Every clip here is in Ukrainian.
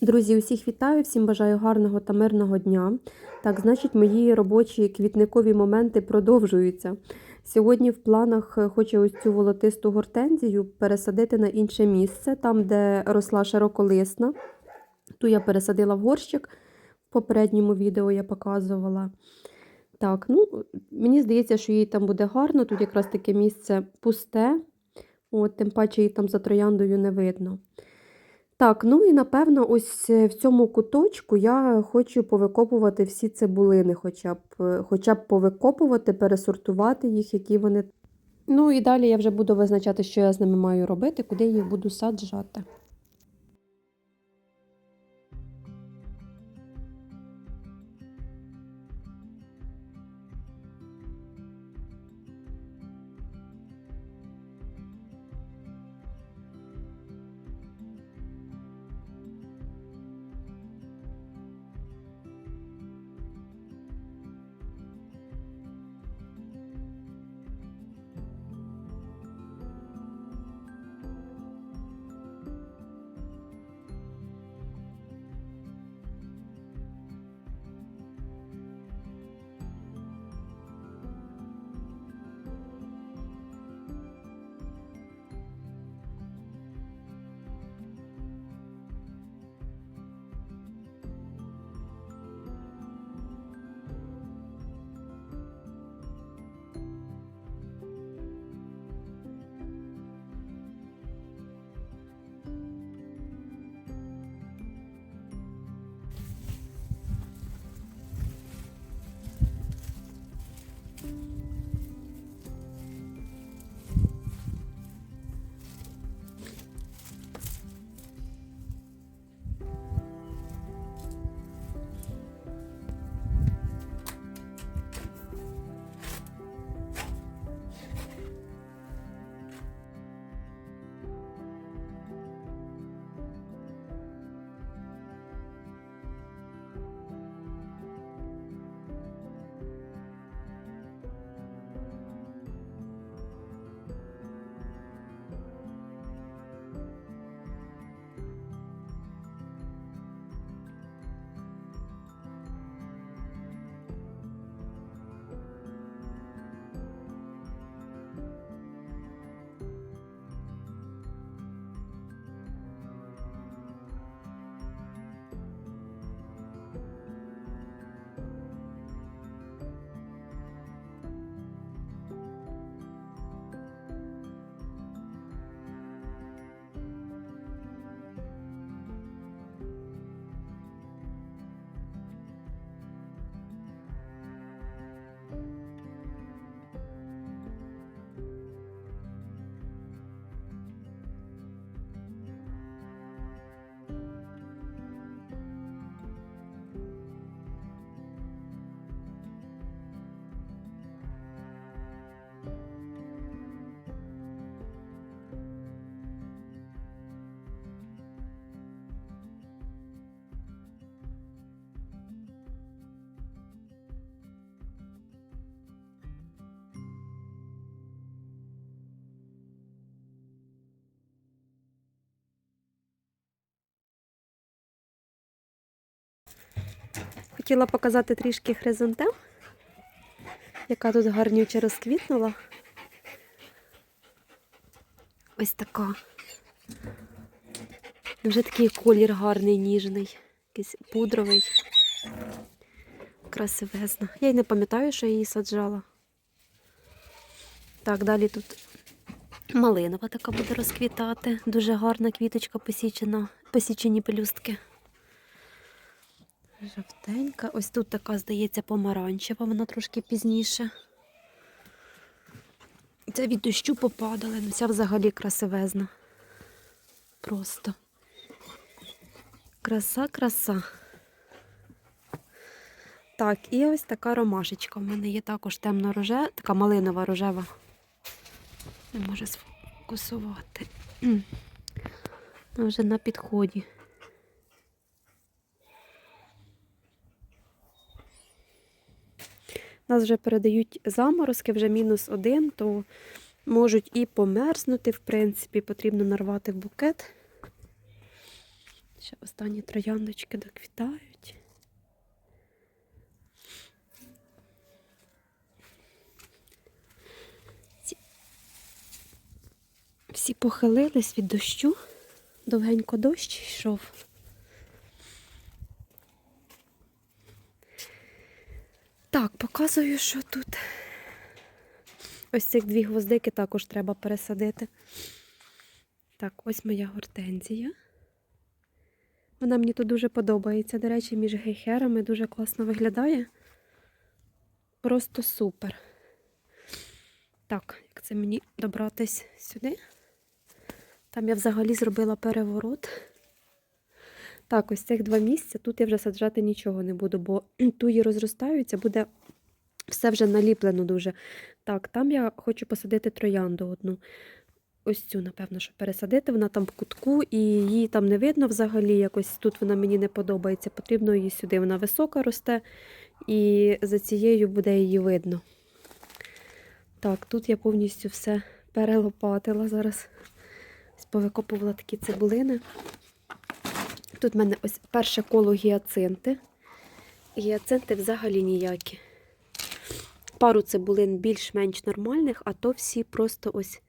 Друзі, усіх вітаю, всім бажаю гарного та мирного дня. Так, значить, мої робочі квітникові моменти продовжуються. Сьогодні в планах е, хочу ось цю волотисту гортензію пересадити на інше місце, там, де росла широколисна. Ту я пересадила в горщик, в попередньому відео я показувала. Так, ну, мені здається, що їй там буде гарно. Тут якраз таке місце пусте, от, тим паче її там за трояндою не видно. Так, ну і напевно, ось е, в цьому куточку я хочу повикопувати всі цибулини, хоча б, е, хоча б повикопувати, пересортувати їх, які вони. Ну і далі я вже буду визначати, що я з ними маю робити, куди їх буду саджати. Хотіла показати трішки хризантем, яка тут гарнюче розквітнула. Ось така. Вже такий колір гарний, ніжний, якийсь пудровий. Красивезна. Я й не пам'ятаю, що я її саджала. Так, далі тут малинова така буде розквітати. Дуже гарна квіточка посічена, посічені пелюстки. Жовтенька. Ось тут така, здається, помаранчева, вона трошки пізніше. Це від дощу попадали, ну ця взагалі красивезна. Просто. Краса, краса. Так, і ось така ромашечка. У мене є також темно рожева, така малинова рожева. Не може сфокусувати. Вона Вже на підході. Нас вже передають заморозки, вже мінус один, то можуть і померзнути, в принципі, потрібно нарвати в букет. Ще останні трояндочки доквітають. Всі похилились від дощу. Довгенько дощ йшов. Так, показую, що тут. Ось цих дві гвоздики також треба пересадити. Так, ось моя гортензія. Вона мені тут дуже подобається. До речі, між гейхерами дуже класно виглядає. Просто супер. Так, як це мені добратись сюди? Там я взагалі зробила переворот. Так, ось цих два місця. Тут я вже саджати нічого не буду, бо туї розростаються, буде все вже наліплено дуже. Так, там я хочу посадити троянду одну. Ось цю, напевно, що пересадити. Вона там в кутку, і її там не видно взагалі. Якось тут вона мені не подобається. Потрібно її сюди. Вона висока росте, і за цією буде її видно. Так, тут я повністю все перелопатила. Зараз повикопувала такі цибулини. Тут в мене ось перше коло гіацинти. Гіацинти взагалі ніякі. Пару цибулин більш-менш нормальних, а то всі просто ось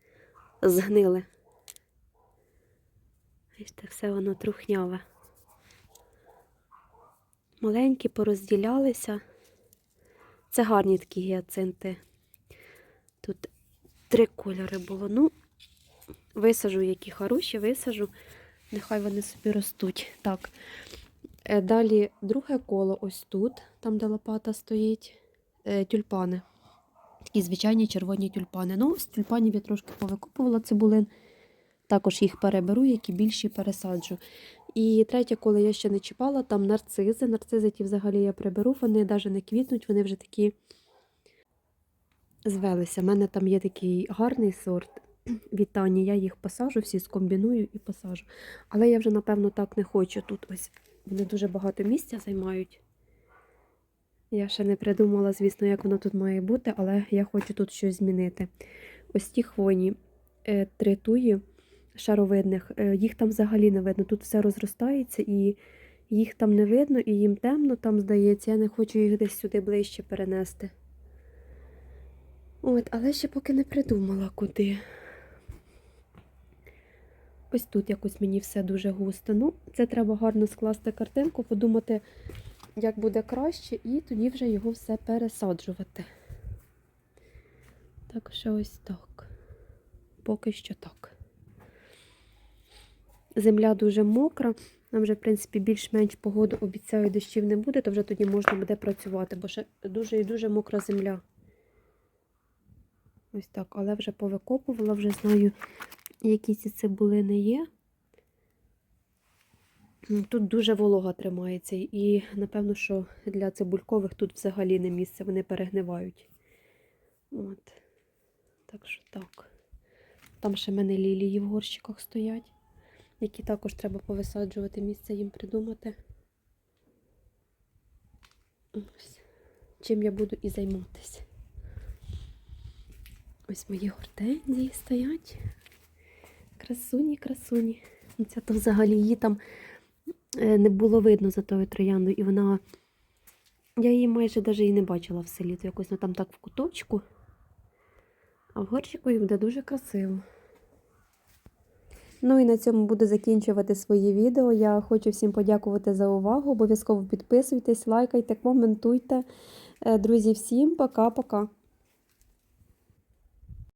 згнили. Бачите, все воно трухняве. Маленькі порозділялися. Це гарні такі гіацинти. Тут три кольори було. Ну, висажу, які хороші, висажу. Нехай вони собі ростуть. Так. Е, Далі друге коло ось тут, там, де лопата стоїть, тюльпани. І звичайні червоні тюльпани. Ну, з тюльпанів я трошки повикопувала цибулин. Також їх переберу, які більші пересаджу. І третє, коли я ще не чіпала, там нарцизи. Нарцизи ті взагалі я приберу, вони навіть не квітнуть, вони вже такі звелися. У мене там є такий гарний сорт. Вітання, я їх посажу, всі скомбіную і посажу. Але я вже, напевно, так не хочу. Тут ось вони дуже багато місця займають. Я ще не придумала, звісно, як воно тут має бути, але я хочу тут щось змінити. Ось ті хвойні е, три туї шаровидних, е, їх там взагалі не видно. Тут все розростається і їх там не видно, і їм темно там здається. Я не хочу їх десь сюди ближче перенести. От, але ще поки не придумала куди. Ось тут якось мені все дуже густо. Ну, це треба гарно скласти картинку, подумати, як буде краще, і тоді вже його все пересаджувати. Так що ось так. Поки що так. Земля дуже мокра. Нам вже, в принципі, більш-менш погоду обіцяю, дощів не буде, то вже тоді можна буде працювати, бо ще дуже і дуже мокра земля. Ось так, але вже повикопувала, вже знаю, які ці цибулини є. Тут дуже волога тримається, і напевно, що для цибулькових тут взагалі не місце, вони перегнивають. От. Так що так. Там ще в мене лілії в горщиках стоять, які також треба повисаджувати, місце їм придумати. Ось. Чим я буду і займатися. Ось мої гортензії стоять. Красуні, красуні. Ця то взагалі її там не було видно за тою трояндою, і вона. Я її майже навіть і не бачила в селі. То якось ну, там так в куточку. А в горщику їй буде дуже красиво. Ну і на цьому буду закінчувати своє відео. Я хочу всім подякувати за увагу. Обов'язково підписуйтесь, лайкайте, коментуйте. Е, Друзі, всім пока-пока.